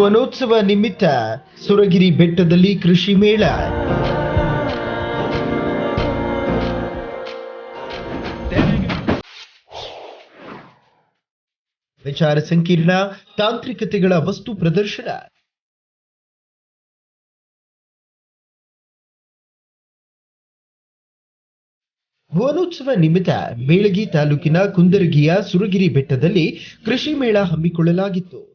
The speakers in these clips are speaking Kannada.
ವನೋತ್ಸವ ನಿಮಿತ್ತ ಸುರಗಿರಿ ಬೆಟ್ಟದಲ್ಲಿ ಕೃಷಿ ಮೇಳ. ವಿಚಾರ ಸಂಕೀರ್ಣ, ತಾಂತ್ರಿಕತೆಗಳ ವಸ್ತು ಪ್ರದರ್ಶನ. ವನೋತ್ಸವ ನಿಮಿತ್ತ ಮೇಳಗಿ ತಾಲೂಕಿನ ಕುಂದರಗಿಯ ಸುರಗಿರಿ ಬೆಟ್ಟದಲ್ಲಿ ಕೃಷಿ ಮೇಳ ಹಮ್ಮಿಕೊಳ್ಳಲಾಗಿತ್ತು.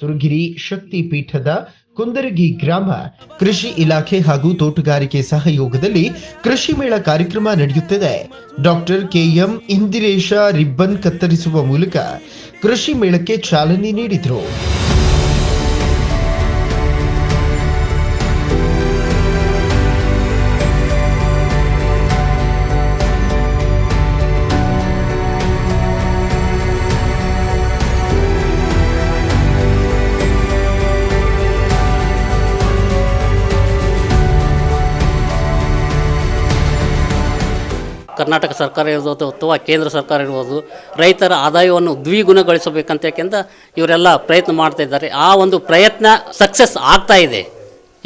ಸುರಗಿರಿ ಶಕ್ತಿ ಪೀಠದ ಕುಂದರಗಿ ಗ್ರಾಮ ಕೃಷಿ ಇಲಾಖೆ ಹಾಗೂ ತೋಟಗಾರಿಕೆ ಸಹಯೋಗದಲ್ಲಿ ಕೃಷಿ ಮೇಳ ಕಾರ್ಯಕ್ರಮ ನಡೆಯುತ್ತಿದೆ. ಡಾಕ್ಟರ್ ಕೆಎಂ ಇಂದಿರೇಶ ರಿಬ್ಬನ್ ಕತ್ತರಿಸುವ ಮೂಲಕ ಕೃಷಿ ಮೇಳಕ್ಕೆ ಚಾಲನೆ ನೀಡಿದರು. ಕರ್ನಾಟಕ ಸರ್ಕಾರ ಇರ್ಬೋದು ಅಥವಾ ಕೇಂದ್ರ ಸರ್ಕಾರ ಇರ್ಬೋದು, ರೈತರ ಆದಾಯವನ್ನು ದ್ವಿಗುಣಗೊಳಿಸಬೇಕಂತ ಯಾಕೆಂದ ಇವರೆಲ್ಲ ಪ್ರಯತ್ನ ಮಾಡ್ತಾ ಇದ್ದಾರೆ. ಆ ಒಂದು ಪ್ರಯತ್ನ ಸಕ್ಸಸ್ ಆಗ್ತಾ ಇದೆ.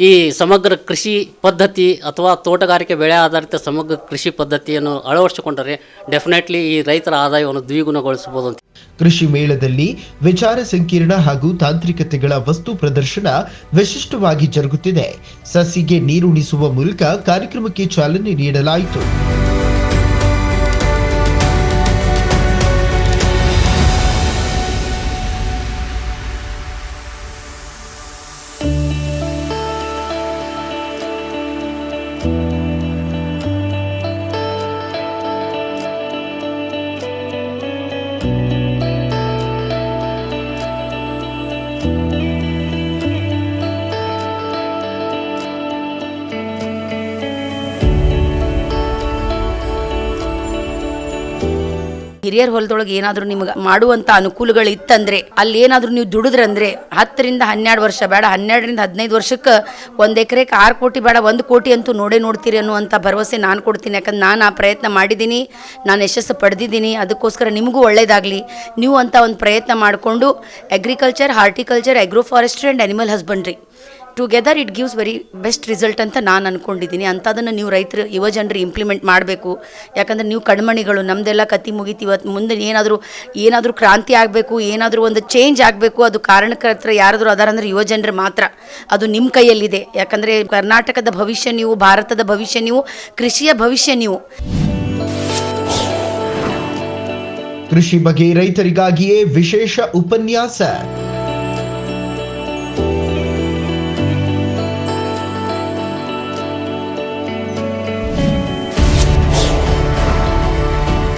ಈ ಸಮಗ್ರ ಕೃಷಿ ಪದ್ಧತಿ ಅಥವಾ ತೋಟಗಾರಿಕೆ ಬೆಳೆ ಆಧಾರಿತ ಸಮಗ್ರ ಕೃಷಿ ಪದ್ಧತಿಯನ್ನು ಅಳವಡಿಸಿಕೊಂಡರೆ ಡೆಫಿನೆಟ್ಲಿ ಈ ರೈತರ ಆದಾಯವನ್ನು ದ್ವಿಗುಣಗೊಳಿಸಬಹುದು ಅಂತ. ಕೃಷಿ ಮೇಳದಲ್ಲಿ ವಿಚಾರ ಸಂಕಿರಣ ಹಾಗೂ ತಾಂತ್ರಿಕತೆಗಳ ವಸ್ತು ಪ್ರದರ್ಶನ ವಿಶಿಷ್ಟವಾಗಿ ಜರುಗುತ್ತಿದೆ. ಸಸಿಗೆ ನೀರುಣಿಸುವ ಮೂಲಕ ಕಾರ್ಯಕ್ರಮಕ್ಕೆ ಚಾಲನೆ ನೀಡಲಾಯಿತು. ಹಿರಿಯರ ಹೊಲದೊಳಗೆ ಏನಾದರೂ ನಿಮ್ಗೆ ಮಾಡುವಂಥ ಅನುಕೂಲಗಳು ಇತ್ತಂದ್ರೆ ಅಲ್ಲಿ ಏನಾದರೂ ನೀವು ದುಡಿದ್ರಂದ್ರೆ, ಹತ್ತರಿಂದ ಹನ್ನೆರಡು ವರ್ಷ ಬೇಡ, ಹನ್ನೆರಡರಿಂದ ಹದಿನೈದು ವರ್ಷಕ್ಕೆ ಒಂದು ಎಕರೆಗೆ ಆರು ಕೋಟಿ ಬೇಡ, ಒಂದು ಕೋಟಿ ಅಂತೂ ನೋಡೇ ನೋಡ್ತೀರಿ ಅನ್ನುವಂಥ ಭರವಸೆ ನಾನು ಕೊಡ್ತೀನಿ. ಯಾಕಂದ್ರೆ ನಾನು ಆ ಪ್ರಯತ್ನ ಮಾಡಿದ್ದೀನಿ, ನಾನು ಯಶಸ್ಸು ಪಡೆದಿದ್ದೀನಿ, ಅದಕ್ಕೋಸ್ಕರ ನಿಮಗೂ ಒಳ್ಳೇದಾಗಲಿ. ನೀವು ಅಂತ ಒಂದು ಪ್ರಯತ್ನ ಮಾಡಿಕೊಂಡು agriculture horticulture agro forestry and animal husbandry together it gives very best result ಅಂತ ನಾನು ಅಂದ್ಕೊಂಡಿದ್ದೀನಿ ಅಂಥದನ್ನು ನೀವು ರೈತರು, ಯುವ ಜನರು ಇಂಪ್ಲಿಮೆಂಟ್ ಮಾಡಬೇಕು. ಯಾಕಂದರೆ ನೀವು ಕಣ್ಮಣಿಗಳು ನಮ್ಮದೆಲ್ಲ ಕತ್ತಿ ಮುಗೀತಿ, ಇವತ್ತು ಮುಂದೆ ಏನಾದರೂ ಏನಾದರೂ ಕ್ರಾಂತಿ ಆಗಬೇಕು, ಏನಾದರೂ ಒಂದು ಚೇಂಜ್ ಆಗಬೇಕು, ಅದು ಕಾರಣಕರ್ತರ ಯಾರಾದರೂ ಅದಾರಂದ್ರೆ ಯುವ ಜನರು ಮಾತ್ರ. ಅದು ನಿಮ್ಮ ಕೈಯಲ್ಲಿದೆ. ಯಾಕಂದರೆ ಕರ್ನಾಟಕದ ಭವಿಷ್ಯ ನೀವು, ಭಾರತದ ಭವಿಷ್ಯ ನೀವು, ಕೃಷಿಯ ಭವಿಷ್ಯ ನೀವು. ಕೃಷಿ ಬಗ್ಗೆ ರೈತರಿಗಾಗಿಯೇ ವಿಶೇಷ ಉಪನ್ಯಾಸ.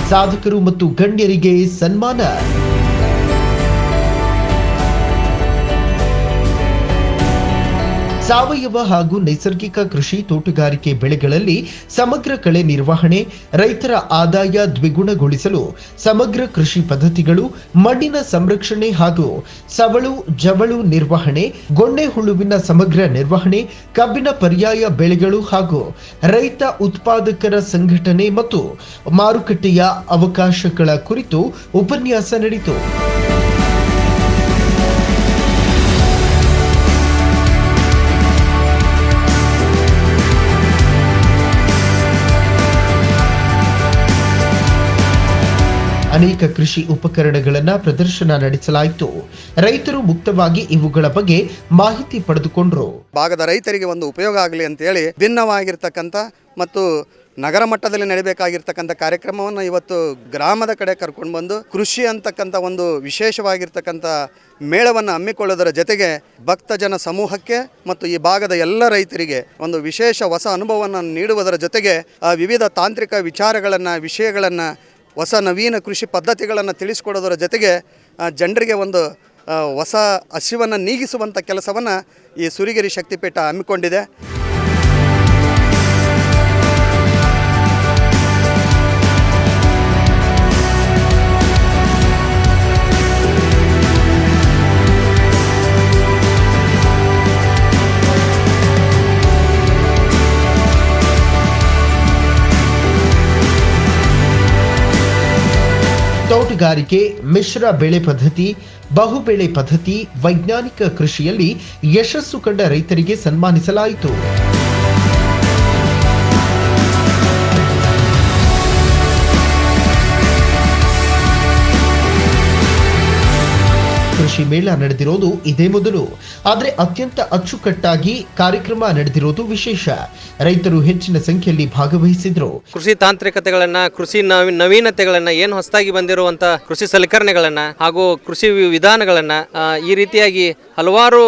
ಸಾಧಕರು ಮತ್ತು ಗಣ್ಯರಿಗೆ ಸನ್ಮಾನ. ಸಾವಯವ ಹಾಗೂ ನೈಸರ್ಗಿಕ ಕೃಷಿ ತೋಟಗಾರಿಕೆ ಬೆಳೆಗಳಲ್ಲಿ ಸಮಗ್ರ ಕಳೆ ನಿರ್ವಹಣೆ, ರೈತರ ಆದಾಯ ದ್ವಿಗುಣಗೊಳಿಸಲು ಸಮಗ್ರ ಕೃಷಿ ಪದ್ಧತಿಗಳು, ಮಣ್ಣಿನ ಸಂರಕ್ಷಣೆ ಹಾಗೂ ಸವಳು, ಜವಳು ನಿರ್ವಹಣೆ ಗೊಂಡೆ ಹುಳುವಿನ ಸಮಗ್ರ ನಿರ್ವಹಣೆ, ಕಬ್ಬಿನ ಪರ್ಯಾಯ ಬೆಳೆಗಳು ಹಾಗೂ ರೈತ ಉತ್ಪಾದಕರ ಸಂಘಟನೆ ಮತ್ತು ಮಾರುಕಟ್ಟೆಯ ಅವಕಾಶಗಳ ಕುರಿತು ಉಪನ್ಯಾಸ ನಡೆಯಿತು. ಅನೇಕ ಕೃಷಿ ಉಪಕರಣಗಳನ್ನು ಪ್ರದರ್ಶನ ನಡೆಸಲಾಯಿತು. ರೈತರು ಮುಕ್ತವಾಗಿ ಇವುಗಳ ಬಗ್ಗೆ ಮಾಹಿತಿ ಪಡೆದುಕೊಂಡರು. ಭಾಗದ ರೈತರಿಗೆ ಒಂದು ಉಪಯೋಗ ಆಗಲಿ ಅಂತೇಳಿ ಭಿನ್ನವಾಗಿರ್ತಕ್ಕಂಥ ಮತ್ತು ನಗರ ಮಟ್ಟದಲ್ಲಿ ನಡೀಬೇಕಾಗಿರ್ತಕ್ಕಂಥ ಕಾರ್ಯಕ್ರಮವನ್ನು ಇವತ್ತು ಗ್ರಾಮದ ಕಡೆ ಕರ್ಕೊಂಡು ಬಂದು ಕೃಷಿ ಅಂತಕ್ಕಂಥ ಒಂದು ವಿಶೇಷವಾಗಿರ್ತಕ್ಕಂಥ ಮೇಳವನ್ನು ಹಮ್ಮಿಕೊಳ್ಳೋದರ ಜೊತೆಗೆ ಭಕ್ತಜನ ಸಮೂಹಕ್ಕೆ ಮತ್ತು ಈ ಭಾಗದ ಎಲ್ಲ ರೈತರಿಗೆ ಒಂದು ವಿಶೇಷ ಹೊಸ ಅನುಭವವನ್ನು ನೀಡುವುದರ ಜೊತೆಗೆ ವಿವಿಧ ತಾಂತ್ರಿಕ ವಿಚಾರಗಳನ್ನು, ವಿಷಯಗಳನ್ನು ಹೊಸ ನವೀನ ಕೃಷಿ ಪದ್ಧತಿಗಳನ್ನು ತಿಳಿಸ್ಕೊಡೋದರ ಜೊತೆಗೆ ಜನರಿಗೆ ಒಂದು ಹೊಸ ಹಸಿವನ್ನು ನೀಗಿಸುವಂಥ ಕೆಲಸವನ್ನು ಈ ಸುರಿಗಿರಿ ಶಕ್ತಿಪೀಠ ಹಮ್ಮಿಕೊಂಡಿದೆ. ತೋಟಗಾರಿಕೆ ಮಿಶ್ರ ಬೆಳೆ ಪದ್ಧತಿ ಬಹು ಬೆಳೆ ಪದ್ಧತಿ ವೈಜ್ಞಾನಿಕ ಕೃಷಿಯಲ್ಲಿ ಯಶಸ್ಸು ಕಂಡ ರೈತರಿಗೆ ಸನ್ಮಾನಿಸಲಾಯಿತು. ಕೃಷಿ ಮೇಳ ನಡೆದಿರೋದು ಇದೇ ಮೊದಲು. ಆದರೆ ಅತ್ಯಂತ ಅಚ್ಚುಕಟ್ಟಾಗಿ ಕಾರ್ಯಕ್ರಮ ನಡೆದಿರೋದು ವಿಶೇಷ. ರೈತರು ಹೆಚ್ಚಿನ ಸಂಖ್ಯೆಯಲ್ಲಿ ಭಾಗವಹಿಸಿದ್ರು. ಕೃಷಿ ತಾಂತ್ರಿಕತೆಗಳನ್ನ, ಕೃಷಿ ನವಿ, ನವೀನತೆಗಳನ್ನ ಏನು ಹೊಸದಾಗಿ ಬಂದಿರುವಂತ ಕೃಷಿ ಸಲಕರಣೆಗಳನ್ನ ಹಾಗೂ ಕೃಷಿ ವಿಧಾನಗಳನ್ನ ಈ ರೀತಿಯಾಗಿ ಹಲವಾರು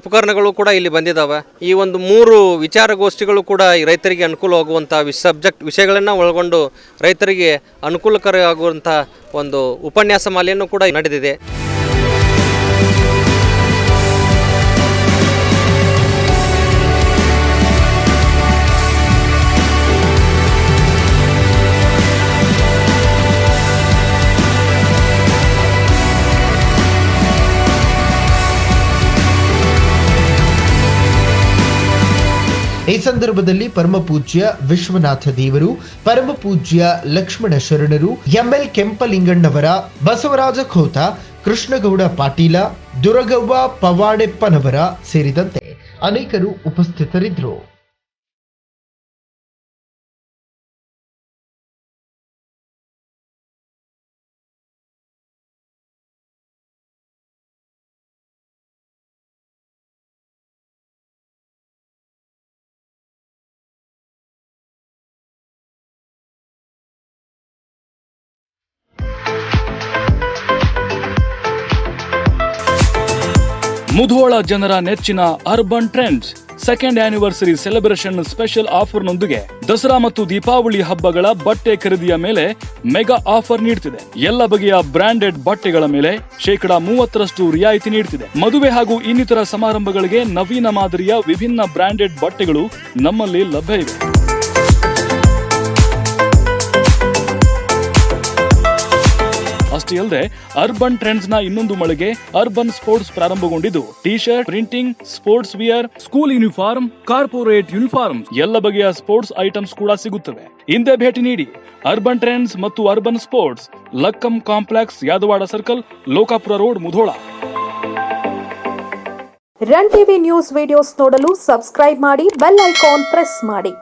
ಉಪಕರಣಗಳು ಕೂಡ ಇಲ್ಲಿ ಬಂದಿದಾವೆ. ಈ ಒಂದು ಮೂರು ವಿಚಾರಗೋಷ್ಠಿಗಳು ಕೂಡ ರೈತರಿಗೆ ಅನುಕೂಲವಾಗುವಂಥ ಸಬ್ಜೆಕ್ಟ್ ವಿಷಯಗಳನ್ನ ಒಳಗೊಂಡು ರೈತರಿಗೆ ಅನುಕೂಲಕರ ಆಗುವಂಥ ಒಂದು ಉಪನ್ಯಾಸ ಮಾಲೆಯನ್ನು ಕೂಡ ನಡೆದಿದೆ. ಸಂದರ್ಭದಲ್ಲಿ ಪರಮ ಪೂಜ್ಯ ವಿಶ್ವನಾಥ ದೇವರು ಪರಮ ಪೂಜ್ಯ ಲಕ್ಷ್ಮಣ ಶರಣರು, ಎಂಎಲ್ ಕೆಂಪಲಿಂಗಣ್ಣವರ, ಬಸವರಾಜ ಖೋತ, ಕೃಷ್ಣಗೌಡ ಪಾಟೀಲ, ದುರಗವ್ವ ಪವಾಡೆಪ್ಪನವರ ಸೇರಿದಂತೆ ಅನೇಕರು ಉಪಸ್ಥಿತರಿದ್ದರು. ಮುಧೋಳ ಜನರ ನೆಚ್ಚಿನ Urban Trends second anniversary celebration special ಆಫರ್ನೊಂದಿಗೆ Dasara ಮತ್ತು ದೀಪಾವಳಿ ಹಬ್ಬಗಳ ಬಟ್ಟೆ ಖರೀದಿಯ ಮೇಲೆ ಮೆಗಾ ಆಫರ್ ನೀಡುತ್ತಿದೆ ಎಲ್ಲ ಬಗೆಯ ಬ್ರಾಂಡೆಡ್ ಬಟ್ಟೆಗಳ ಮೇಲೆ ಶೇಕಡಾ ಮೂವತ್ತರಷ್ಟು ರಿಯಾಯಿತಿ ನೀಡುತ್ತಿದೆ ಮದುವೆ ಹಾಗೂ ಇನ್ನಿತರ ಸಮಾರಂಭಗಳಿಗೆ ನವೀನ ಮಾದರಿಯ ವಿಭಿನ್ನ ಬ್ರಾಂಡೆಡ್ ಬಟ್ಟೆಗಳು ನಮ್ಮಲ್ಲಿ ಲಭ್ಯ ಇವೆ. ಅಷ್ಟೇ ಅಲ್ಲದೆ ಅರ್ಬನ್ ಟ್ರೆಂಡ್ಸ್ನ ಇನ್ನೊಂದು ಮಳಿಗೆ urban sports ಪ್ರಾರಂಭಗೊಂಡಿದ್ದು. T shirt printing sports wear school uniform corporate uniform ಎಲ್ಲ ಬಗೆಯ ಸ್ಪೋರ್ಟ್ಸ್ ಐಟಮ್ಸ್ ಕೂಡ ಸಿಗುತ್ತವೆ. ಹಿಂದೆ ಭೇಟಿ ನೀಡಿ. ಅರ್ಬನ್ ಟ್ರೆಂಡ್ಸ್ ಮತ್ತು Urban Sports, Lakkam complex, Yadwad circle, Lokapur road, Mudhol. Run TV news videos ನೋಡಲು ಸಬ್ಸ್ಕ್ರೈಬ್ ಮಾಡಿ, ಬೆಲ್ ಐಕಾನ್ ಪ್ರೆಸ್ ಮಾಡಿ.